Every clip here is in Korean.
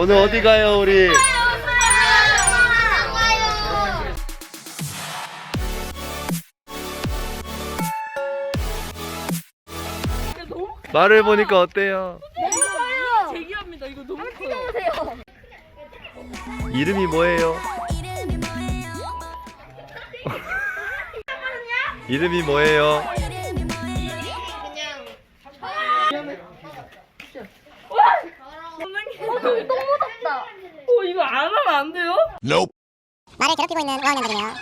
오늘 어디 가요 우리? 말을 보니까 어때요? 제기합니다. 이거 너무 커요. 이름이 뭐예요? 이름이 뭐예요? 똥 묻었다. 어, 이거 안 하면 안 돼요? 말을 괴롭히고 있는 5학년들이네요.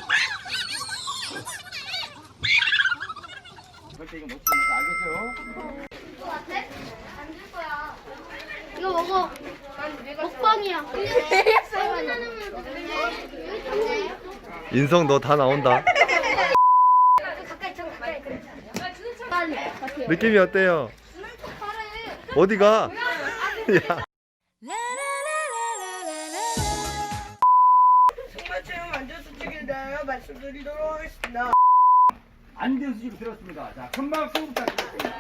이거 먹어. 먹방이야. 인성 너 다 나온다. 느낌이 어때요? 어디가? 야. 정말 체험 안전수칙에 대하여 말씀드리도록 하겠습니다. 안전수칙을 들었습니다. 자, 금방 수업 부탁드립니다.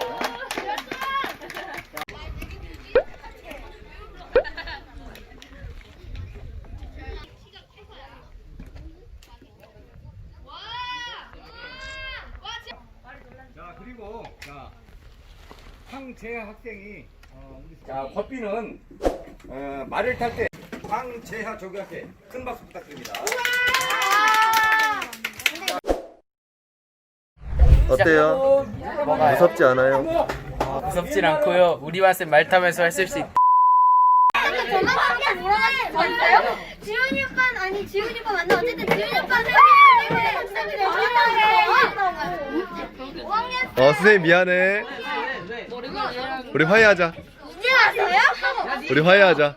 자, 그리고 자, 황재하 학생이 자, 법비는 어, 말을 탈 때 황재하 조교한테 큰 박수 부탁드립니다. 어때요? 무섭지 않아요? 무섭진 않고요. 우리 맛은 말 타면서 했을 수 있다. 전화번호 물어봤어요? 지훈이 오빠 아니 지훈이 오빠 맞나? 어쨌든 지훈이 오빠 생일에 생일에 5학년 어 선생님 미안해. 우리 화해하자. 이제 왔어요? 우리 화해하자.